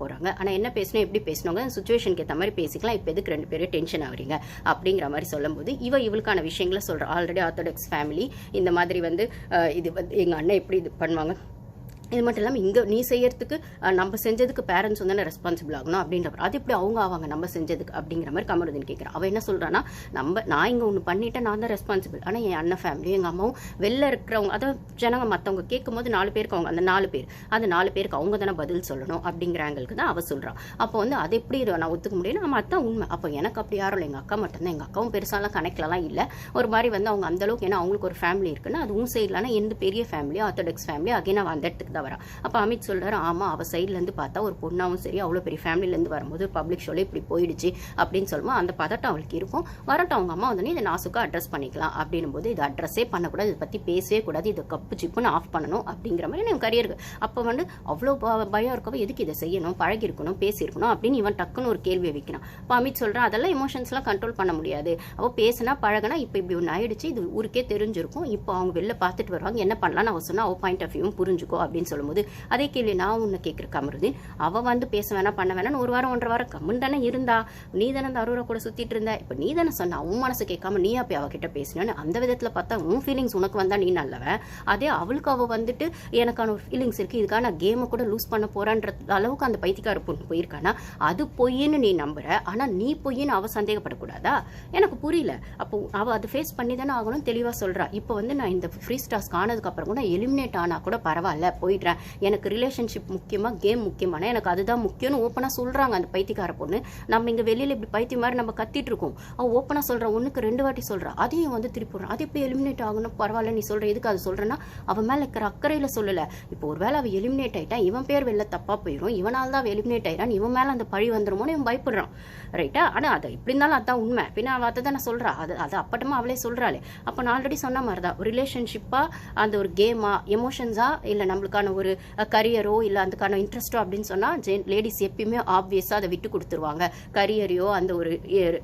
போகிறாங்க ஆனால் என்ன பேசணும் எப்படி பேசணுங்க சுச்சுவேஷனுக்கு ஏற்ற மாதிரி பேசிக்கலாம். இப்போ எதுக்கு ரெண்டு பேரும் டென்ஷன் ஆகுறீங்க? அப்படிங்கிற மாதிரி சொல்லும்போது இவ இவளுக்கான விஷயங்களை சொல்கிறா ஆல்ரெடி ஆர்த்தடாக்ஸ் ஃபேமிலி இந்த மாதிரி வந்து இது வந்து எங்கள் அண்ணன் எப்படி இது பண்ணுவாங்க? இது மட்டும் இல்லாமல் இங்கே நீ செய்யறதுக்கு நம்ம செஞ்சதுக்கு பேரண்ட்ஸ் வந்து ரெஸ்பான்சிபிள் ஆகணும் அப்படின்ற அது எப்படி அவங்க ஆவாங்க நம்ம செஞ்சதுக்கு அப்படிங்கிற மாதிரி கமருதீன் கேட்குறான் அவன் என்ன சொல்கிறான்னா நம்ம நான் இங்கே ஒன்று பண்ணிட்டேன் நான் தான் ரெஸ்பான்சிபிள் ஆனால் என் அண்ணன் ஃபேமிலியும் எங்கள் அம்மாவும் வெளில இருக்கிறவங்க அதான் ஜனங்க மற்றவங்க கேட்கும்போது நாலு பேருக்கு அவங்க அந்த நாலு பேர் அந்த நாலு பேருக்கு அவங்க தானே பதில் சொல்லணும் அப்படிங்கிற ஆங்கிளுக்கு தான் அவள் சொல்கிறான் அப்போ வந்து அது எப்படி இதை நான் ஒத்துக்க முடியும் நம்ம அதான் உண்மை. அப்போ எனக்கு அப்படி யாரும் இல்லை. எங்கள் அக்கா மட்டும்தான் எங்கள் அக்காவும் பெருசாலாம் கணக்கிலலாம் இல்லை. ஒரு மாதிரி வந்து அவங்க அந்தளவுக்கு ஏன்னா அவங்களுக்கு ஒரு ஃபேமிலி இருக்குன்னா அது உன் சைட்லனா எந்த பெரிய ஃபேமிலியோ ஆர்த்தடாக்ஸ் ஃபேமிலி அகைன் அவன் அந்த இடத்துக்கு தான் வரா. அப்போ அமித் சொல்கிறார் ஆமா அவ சைட்லேருந்து பார்த்தா ஒரு பொண்ணாவும் சரி அவ்வளோ பெரிய ஃபேமிலிலேருந்து வரும்போது பப்ளிக் ஷோல இப்படி போயிடுச்சு அப்படின்னு சொல்லுவோம் அந்த பதட்டம் அவளுக்கு இருக்கும். வரட்டும் அவங்க அம்மா வந்து இதை நாசுக்காக அட்ரஸ் பண்ணிக்கலாம் அப்படின்னும் போது இது அட்ரஸே பண்ணக்கூடாது இதை பற்றி பேசவே கூடாது இதை கப்பு சிப்புன்னு ஆஃப் பண்ணணும் அப்படிங்கிற மாதிரி என் கரியருக்கு அப்போ வந்து அவ்வளோ ப- பயம் இருக்கவோ எதுக்கு இதை செய்யணும் பழகிருக்கணும் பேசியிருக்கணும் அப்படின்னு இவன் டக்குன்னு ஒரு கேள்வியை வைக்கிறான். அப்போ அமித் சொல்கிறான் அதெல்லாம் எமோஷன்ஸ்லாம் கண்ட்ரோல் பண்ண முடியாது. அவள் பேசினா பழகினா இப்போ இப்படி ஒன்று ஆயிடுச்சு இது ஊருக்கே தெரிஞ்சிருக்கும். இப்போ அவங்க வெளில பார்த்துட்டு வருவாங்க என்ன பண்ணலாம்னு அவ சொன்னால் அவள் பாயிண்ட் ஆஃப் வியூவும் புரிஞ்சுக்கோ அப்படின்னு சொல்லும்போது அதே கேள்வி நான் ஒன்று கேட்குற கமருதீன். அவள் வந்து பேச வேணாம் பண்ண வேணாம்னு ஒரு வாரம் ஒன்றரை வாரம் கம்முன்னு தானே இருந்தா. நீ தானே அந்த அருவரை கூட சுற்றிட்டு இருந்த. இப்போ நீ தானே சொன்ன அவன் மனசு கேட்காம நீ அப்போ அவகிட்ட பேசினேன்னு அந்த விதத்தில் பார்த்தா உன் ஃபீலிங்ஸ் உனக்கு வந்தா நீ நல்லவன் அதே அவளுக்கு அவள் வந்துட்டு எனக்கான ஒரு ஃபீலிங்ஸ் இருக்குது இதுக்கான கேமை கூட லூஸ் பண்ண போறான்ற அளவுக்கு அந்த பைத்தியக்கார பொண்ணு போயிருக்கானா? அது பொய்ன்னு நீ நம்புற. ஆனால் நீ பொய்ன்னு அவள் சந்தேகப்படக்கூடாதா? எனக்கு புரியல. அப்போ அவள் அதை ஃபேஸ் பண்ணி தானே ஆகணும் தெளிவாக சொல்றா. இப்போ வந்து நான் இந்த ஃப்ரீ ஸ்டார்ஸ் ஆனதுக்கப்புறம் கூட எலிமினேட் ஆனா கூட பரவாயில்ல. பண்ணிடுறேன் எனக்கு ரிலேஷன்ஷிப் முக்கியமா கேம் முக்கியமான எனக்கு அதுதான் முக்கியம்னு ஓப்பனாக சொல்றாங்க அந்த பைத்தியக்கார பொண்ணு. நம்ம இங்கே வெளியில் இப்படி பைத்தியம் மாதிரி நம்ம கத்திட்டு இருக்கோம். அவன் ஓப்பனாக சொல்கிறான் ஒன்றுக்கு ரெண்டு வாட்டி சொல்கிறான் அதையும் வந்து திருப்பி விடுறான். அது எப்படி எலிமினேட் ஆகணும்? பரவாயில்ல நீ சொல்கிற எதுக்கு அது சொல்றேன்னா அவன் மேலே இருக்கிற அக்கறையில் சொல்லலை. இப்போ ஒரு வேளை அவள் எலிமினேட் ஆகிட்டான் இவன் பேர் வெளில தப்பாக போயிடும் இவனால் தான் அவ எலிமினேட் ஆகிறான் இவன் மேலே அந்த பழி வந்துருமோன்னு இவன் பயப்படுறான். ரைட்டா ஆனால் அது எப்படி இருந்தாலும் அதான் உண்மை. பின்ன அவள் அதை தானே சொல்கிறா அது அது அப்பட்டமா அவளே சொல்கிறாளே அப்போ நான் ஆல்ரெடி சொன்ன மாதிரி தான் ரிலேஷன்ஷிப்பாக அந்த ஒரு கேமா எமோஷன்ஸா இல்லை நம்மளுக்கான ஒரு கரியரோ இல்லை அதுக்கான இன்ட்ரெஸ்ட்டோ அப்படின்னு சொன்னால் ஜென் லேடிஸ் எப்பயுமே ஆப்வியஸாக அதை விட்டு கொடுத்துருவாங்க. கரியரையோ அந்த ஒரு ஏ-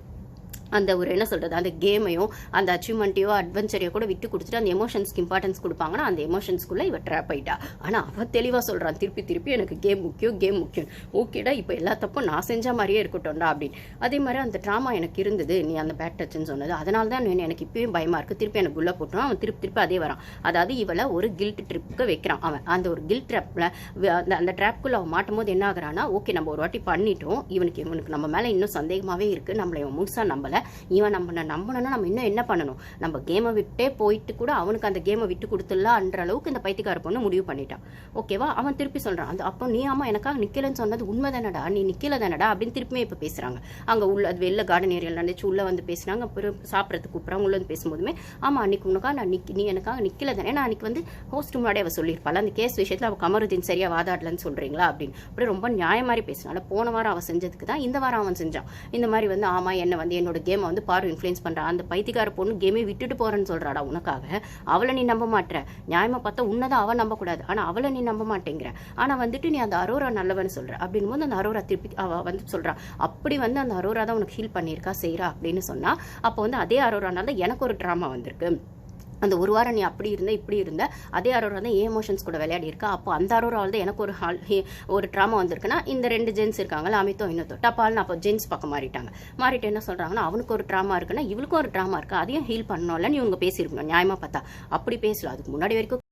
அந்த ஒரு என்ன சொல்கிறது அந்த கேமையும் அந்த அச்சீவ்மெண்ட்டையோ அட்வென்ச்சரையோ கூட விட்டு கொடுத்துட்டு அந்த எமோஷன்ஸ்க்கு இம்பார்ட்டன்ஸ் கொடுப்பாங்கன்னா அந்த எமோஷன்ஸ்க்குள்ளே இவ ட்ராப் ஆகிட்டா ஆனால் அவள் தெளிவாக சொல்கிறான் திருப்பி திருப்பி எனக்கு கேம் முக்கியம் கேம் முக்கியம். ஓகேடா இப்போ எல்லா தப்பும் நான் செஞ்ச மாதிரியே இருக்கட்டும்டா அப்படின்னு. அதே மாதிரி அந்த ட்ராமா எனக்கு இருந்தது நீ அந்த பேட் டச்சுன்னு சொன்னது. அதனால தான் நான் எனக்கு இப்பயும் பயமாக இருக்குது திருப்பி எனக்கு குள்ள போட்டோம் அவன் திருப்பி திருப்பி அதே வரான். அதாவது இவளை ஒரு கில்ட் ட்ரிப்புக்கு வைக்கிறான் அவன். அந்த ஒரு கில்ட் ட்ராப்பில் அந்த அந்த ட்ராப்புக்குள்ளே அவன் மாட்டும் போது என்ன ஆகுறான்னா ஓகே நம்ம ஒரு வாட்டி பண்ணிட்டோம். இவனுக்கு இவனுக்கு நம்ம மேலே இன்னும் சந்தேகமாகவே இருக்குது நம்மளை இவன் முழுசாக நம்பலை. இவன் நம்ம நம்பணும்னா நம்ம இன்னும் என்ன பண்ணணும்? நம்ம கேமை விட்டே போயிட்டு கூட அவனுக்கு அந்த கேமை விட்டு கொடுத்துடலான்ற அளவுக்கு இந்த பைத்தியக்கார பொண்ணு முடிவு பண்ணிட்டான். ஓகேவா அவன் திருப்பி சொல்கிறான் அந்த அப்போ நீ ஆமாம் எனக்காக நிற்கலன்னு சொன்னது உண்மை தானடா நீ நிற்கல தானடா அப்படின்னு திருப்பியும் இப்போ பேசுகிறாங்க அங்கே உள்ள அது வெளில கார்டன் ஏரியாவில் நடந்துச்சு. உள்ளே வந்து பேசுனாங்க அப்புறம் சாப்பிட்றதுக்கு கூப்பிட்றாங்க. உள்ள வந்து பேசும்போதுமே ஆமாம் அன்னைக்கு உனக்காக நான் நிக் நீ எனக்காக நிற்கல தானே நான் அன்னைக்கு வந்து ஹோஸ்ட் முன்னாடி அவ சொல்லியிருப்பாள்? அந்த கேஸ் விஷயத்தில் அவள் கமருதீன் சரியாக வாதாடலன்னு சொல்கிறீங்களா அப்படின்னு. அப்புறம் ரொம்ப நியாய மாதிரி பேசினால போன வாரம் அவன் செஞ்சதுக்கு தான் இந்த வாரம் அவன் செஞ்சான். இந்த மாதிரி வந்து ஆமாம் என்னை வந்து என்னோட கேமை வந்து பாரு இன்ஃப்ளூயன்ஸ் பண்ணுறான் அந்த பைத்தியக்கார பொண்ணு கேமே விட்டுட்டு போகிறேன்னு சொல்கிறாடா உனக்காக. அவளை நீ நம்ப மாட்ற நியாயமாக பார்த்தா உன்னதான் தான் அவள் நம்பக்கூடாது. ஆனால் அவளை நீ நம்ப மாட்டேங்கிற. ஆனால் வந்துட்டு நீ அந்த அரோரா நல்லவன் சொல்கிற அப்படின்னு போது அந்த அரோரா திருப்பி அவள் வந்து சொல்கிறா அப்படி வந்து அந்த அரோரா தான் உனக்கு ஹீல் பண்ணியிருக்கா செய்கிறா அப்படின்னு சொன்னால் அப்போ வந்து அதே அரோரானால தான் எனக்கு ஒரு ட்ராமா வந்திருக்கு. அந்த ஒரு வாரம் நீ அப்படி இருந்த இப்படி இருந்த அதே அரோரா தான் ஏமோஷன்ஸ் கூட விளையாடி இருக்கா அப்போ அந்த அரோராவில் தான் எனக்கு ஒரு ஹால் ஒரு ட்ராமா வந்திருக்குன்னா இந்த ரெண்டு ஜென்ஸ் இருக்காங்கல்ல அமித்தோ இன்னொத்தோ டப்பால்னு அப்போ ஜென்ஸ் பக்கம் மாறிட்டாங்க. மாறிட்டு என்ன சொல்கிறாங்கன்னா அவனுக்கு ஒரு ட்ராமா இருக்குன்னா இவளுக்கும் ஒரு ட்ராமா இருக்கா. அதையும் ஹீல் பண்ணணும்லன்னு இவங்க பேசியிருக்கணும் நியாயமாக பார்த்தா. அப்படி பேசல அதுக்கு முன்னாடி வரைக்கும்